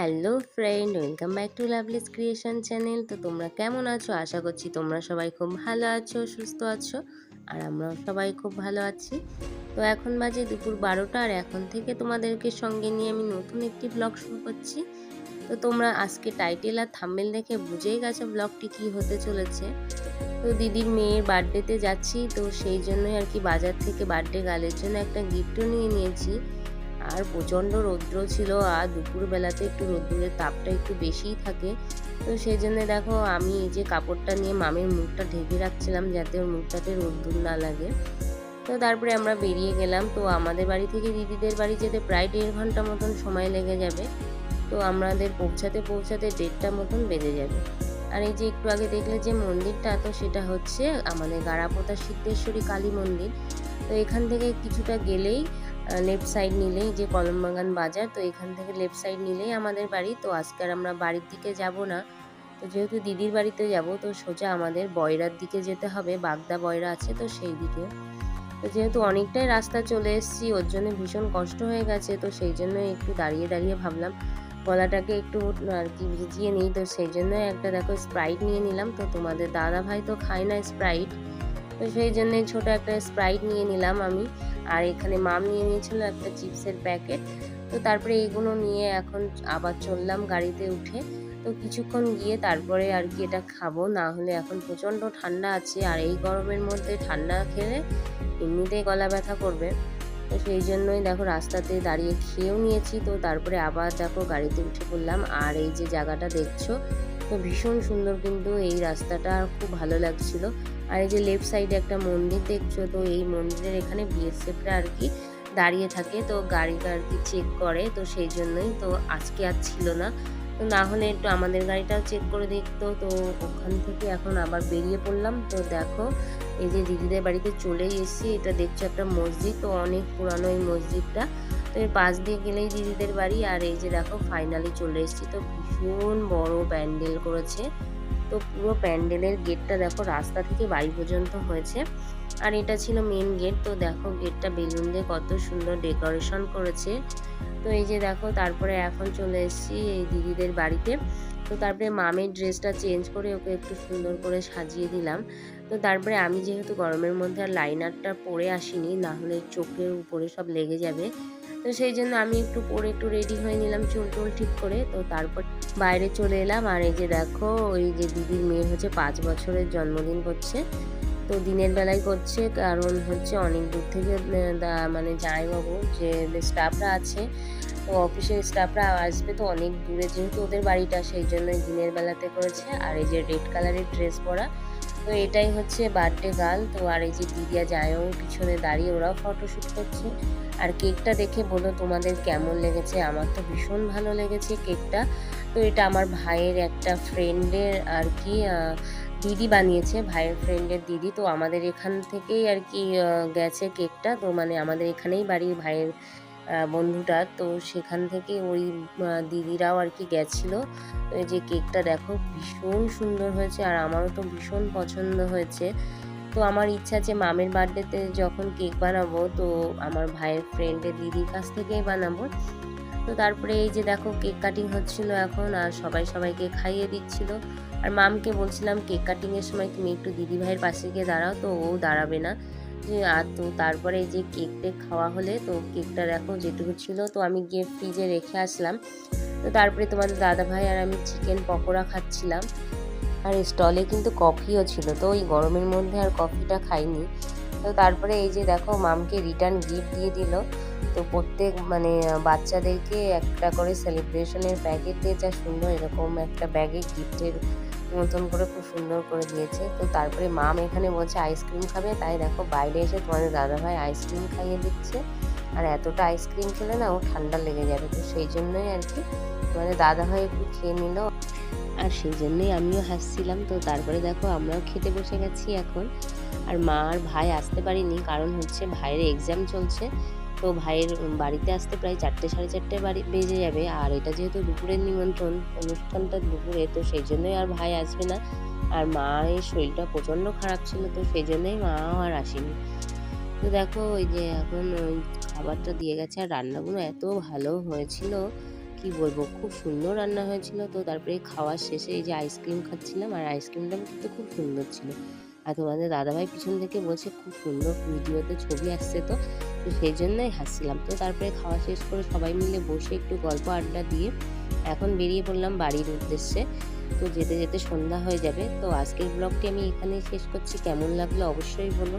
Hello friend welcome back to Lovely's Creation channel তো তোমরা কেমন আছো? আশা করছি তোমরা সবাই খুব ভালো আছো, সুস্থ আছো, আর আমরাও সবাই খুব ভালো আছি। তো এখন বাজে দুপুর বারোটা, আর এখন থেকে তোমাদেরকে সঙ্গে নিয়ে আমি নতুন একটি ব্লগ শুরু করছি। তো তোমরা আজকে টাইটেল আর থাম্বেল দেখে বুঝেই গেছো ব্লগটি কী হতে চলেছে। তো দিদির মেয়ের বার্থডেতে যাচ্ছি, তো সেই জন্যই আর কি বাজার থেকে বার্থডে গালের জন্য একটা গিফটও নিয়ে নিয়েছি। আর প্রচণ্ড রৌদ্র ছিল আর দুপুরবেলাতে একটু রোদ্দুরের তাপটা একটু বেশিই থাকে। তো সেই জন্য দেখো আমি এই যে কাপড়টা নিয়ে মামির মুখটা ঢেকে রাখছিলাম যাতে ওর মুখটাতে রোদ্দুর না লাগে। তো তারপরে আমরা বেরিয়ে গেলাম। তো আমাদের বাড়ি থেকে দিদিদের বাড়ি যেতে প্রায় দেড় ঘণ্টা মতন সময় লেগে যাবে। তো আমাদের পৌঁছাতে পৌঁছাতে দেড়টা মতন বেজে যাবে। আর এই যে একটু আগে দেখলে যে মন্দিরটা, তো সেটা হচ্ছে আমাদের গাড়াপোতা সিদ্ধেশ্বরী কালী মন্দির। তো এখান থেকে কিছুটা গেলেই লেফট সাইড নিলেই যে কলমবাগান বাজার, তো এখান থেকে লেফট সাইড নিলেই আমাদের বাড়ি। তো আজকে আমরা বাড়ির দিকে যাব না। তো যেহেতু দিদির বাড়িতে যাব, তো সোজা আমাদের বয়রার দিকে যেতে হবে। বাগদা বয়রা আছে, তো সেই দিকে। তো যেহেতু অনেকটাই রাস্তা চলে এসেছি, ওর জন্য ভীষণ কষ্ট হয়ে গেছে, তো সেই জন্য একটু দাঁড়িয়ে দাঁড়িয়ে ভাবলাম, গলাটাকে একটু আর কি ভিজিয়ে নিই। তো সেই জন্য একটা, দেখো স্প্রাইট নিয়ে নিলাম। তো তোমাদের দাদা ভাই তো খায় না স্প্রাইট তো সেই জন্য ছোট একটা স্প্রাইট নিয়ে নিলাম আমি। আর এখানে মাম নিয়ে নিয়েছিল একটা চিপসের প্যাকেট। তো তারপরে এইগুলো নিয়ে এখন আবার চললাম গাড়িতে উঠে। তো কিছুক্ষণ গিয়ে তারপরে আর কি এটা খাব। না হলে এখন প্রচণ্ড ঠান্ডা আছে। আর এই গরমের মধ্যে ঠান্ডা খেলে এমনিতেই গলা ব্যথা করবে। তো সেই জন্যই দেখো রাস্তাতে দাঁড়িয়ে খেয়েও নিয়েছি। তো তারপরে আবার দেখো গাড়িতে উঠে পড়লাম। আর এই যে জায়গাটা দেখছ, তো ভীষণ সুন্দর কিন্তু এই রাস্তাটা। খুব ভালো লাগছিল। আর এই যে লেফট সাইডে একটা মন্দির দেখছ, তো এই মন্দিরের এখানে বিএসএফরা আর কি দাঁড়িয়ে থাকে, তো গাড়িটা আর কি চেক করে, তো সেই জন্যই তো আজকে আর ছিল না। তো না হলে একটু আমাদের গাড়িটাও চেক করে দেখতো, তো ওখান থেকে এখন আবার বেরিয়ে পড়লাম। তো দেখো, এই যে দিদিদের বাড়িতে চলেই এসেছি, এটা দেখছ একটা মসজিদ, তো অনেক পুরানো এই মসজিদটা। তো এর পাশ দিয়ে গেলেই দিদিদের বাড়ি, আর এই যে দেখো ফাইনালি চলে এসেছি, তো ভীষণ বড় প্যান্ডেল করেছে। তো পুরো প্যান্ডেলের গেটটা দেখো রাস্তা থেকে বাড়ি পর্যন্ত হয়েছে। আর এটা ছিল মেন গেট তো দেখো গেটটা বেলুন দিয়ে কত সুন্দর ডেকোরেশন করেছে। তো এই যে দেখো, তারপরে এখন চলে এসেছি এই দিদিদের বাড়িতে। তো তারপরে মামের ড্রেসটা চেঞ্জ করে ওকে একটু সুন্দর করে সাজিয়ে দিলাম। তো তারপরে আমি যেহেতু গরমের মধ্যে আর লাইনারটা পরে আসিনি, নাহলে চোখের উপরে সব লেগে যাবে। তো সেই জন্য আমি একটু পরে একটু রেডি হয়ে নিলাম চুল টুল ঠিক করে। তো তারপর বাইরে চলে এলাম আর এই যে দেখো, ওই যে দিদির মেয়ের হচ্ছে পাঁচ বছরের জন্মদিন করছে তো দিনের বেলায় করছে, কারণ হচ্ছে অনেক দূর থেকে মানে জামাইবাবু যে স্টাফরা আছে তো অফিসের স্টাফরা আসবে তো অনেক দূরে যেহেতু ওদের বাড়িটা, সেই জন্য দিনের বেলাতে করেছে। আর এই যে রেড কালারের ড্রেস পরা, তো এটাই হচ্ছে বার্থডে গার্ল তো আর এই যে দিদিয়া যায়ও পিছনে দাঁড়িয়ে ওরাও ফটোশ্যুট করছে। আর কেকটা দেখে বলো তোমাদের কেমন লেগেছে? আমার তো ভীষণ ভালো লেগেছে কেকটা তো এটা আমার ভাইয়ের একটা ফ্রেন্ডের আর কি দিদি বানিয়েছে, ভাইয়ের ফ্রেন্ডের দিদি। তো আমাদের এখান থেকেই আর কি গেছে কেকটা। তো মানে আমাদের এখানেই বাড়ি ভাইয়ের বন্ধুটা। তো সেখান থেকে ওই দিদিরাও আর কি গেছিল। যে কেকটা দেখো, ভীষণ সুন্দর হয়েছে। আর আমারও তো ভীষণ পছন্দ হয়েছে। তো আমার ইচ্ছা যে মামের বার্থডেতে যখন কেক বানাবো, তো আমার ভাইয়ের ফ্রেন্ডের দিদির কাছ থেকেই বানাবো। তো তারপরে এই যে দেখো কেক কাটিং হচ্ছিল এখন, আর সবাই সবাইকে খাইয়ে দিচ্ছিল। আর মামকে বলছিলাম কেক কাটিংয়ের সময় তুমি একটু দিদি ভাইয়ের পাশে গিয়ে দাঁড়াও, তো ও দাঁড়াবে না। আর তো তারপরে যে কেক টেক খাওয়া হলে, তো কেকটা দেখো যেটুকু ছিল, তো আমি গিয়ে ফ্রিজে রেখে আসলাম। তো তারপরে তোমাদের দাদা ভাই আর আমি চিকেন পকোড়া খাচ্ছিলাম। আর স্টলে কিন্তু কফিও ছিল, তো ওই গরমের মধ্যে আর কফিটা খাইনি। তো তারপরে এই যে দেখো মামকে রিটার্ন গিফট দিয়ে দিল। তো প্রত্যেক মানে বাচ্চাদেরকে একটা করে সেলিব্রেশনের প্যাকেট দিয়ে যা সুন্দর এরকম একটা ব্যাগে গিফটের মতন করে খুব সুন্দর করে দিয়েছে। তো তারপরে মাম এখানে বলছে আইসক্রিম খাবে, তাই দেখো বাইরে এসে তোমাদের দাদাভাই আইসক্রিম খাইয়ে দিচ্ছে। আর এতটা আইসক্রিম খেলে না ও ঠান্ডা লেগে যাবে, তো সেই জন্যই আর কি তোমাদের দাদাভাই একটু খেয়ে নিল। আর সেই জন্যই আমিও হাসছিলাম, তো তারপরে দেখো আমরাও খেতে বসে গেছি এখন। আর মা আর ভাই আসতে পারিনি, কারণ হচ্ছে ভাইয়ের এক্সাম চলছে তো ভাইয়ের বাড়িতে আসতে প্রায় চারটে, সাড়ে চারটে বাড়ি, বেজে যাবে। আর এটা যেহেতু দুপুরের নিমন্ত্রণ, অনুষ্ঠানটা দুপুরে, তো সেই জন্যই আর ভাই আসবে না। আর মায়ের শরীরটা প্রচণ্ড খারাপ ছিল, তো সেই জন্যই মাও আর আসেনি। তো দেখো, ওই যে এখন, ওই খাবারটা দিয়ে গেছে, আর রান্নাগুলো এত ভালো হয়েছিল, কি বলব, খুব সুন্দর রান্না হয়েছিল। তো তারপরে খাওয়ার শেষে এই যে আইসক্রিম খাচ্ছিলাম, আর আইসক্রিমটা কিন্তু খুব সুন্দর ছিল। আর তোমাদের দাদাভাই পিছন থেকে বলছে, খুব সুন্দর ভিডিওতে ছবি আসছে তো। তো সেই জন্যই হাসছিলাম। তো তারপরে খাওয়া শেষ করে সবাই মিলে বসে একটু গল্প আড্ডা দিয়ে এখন বেরিয়ে পড়লাম বাড়ির উদ্দেশ্যে। তো যেতে যেতে সন্ধ্যা হয়ে যাবে। তো আজকের ব্লগটি আমি এখানেই শেষ করছি। কেমন লাগল অবশ্যই বলো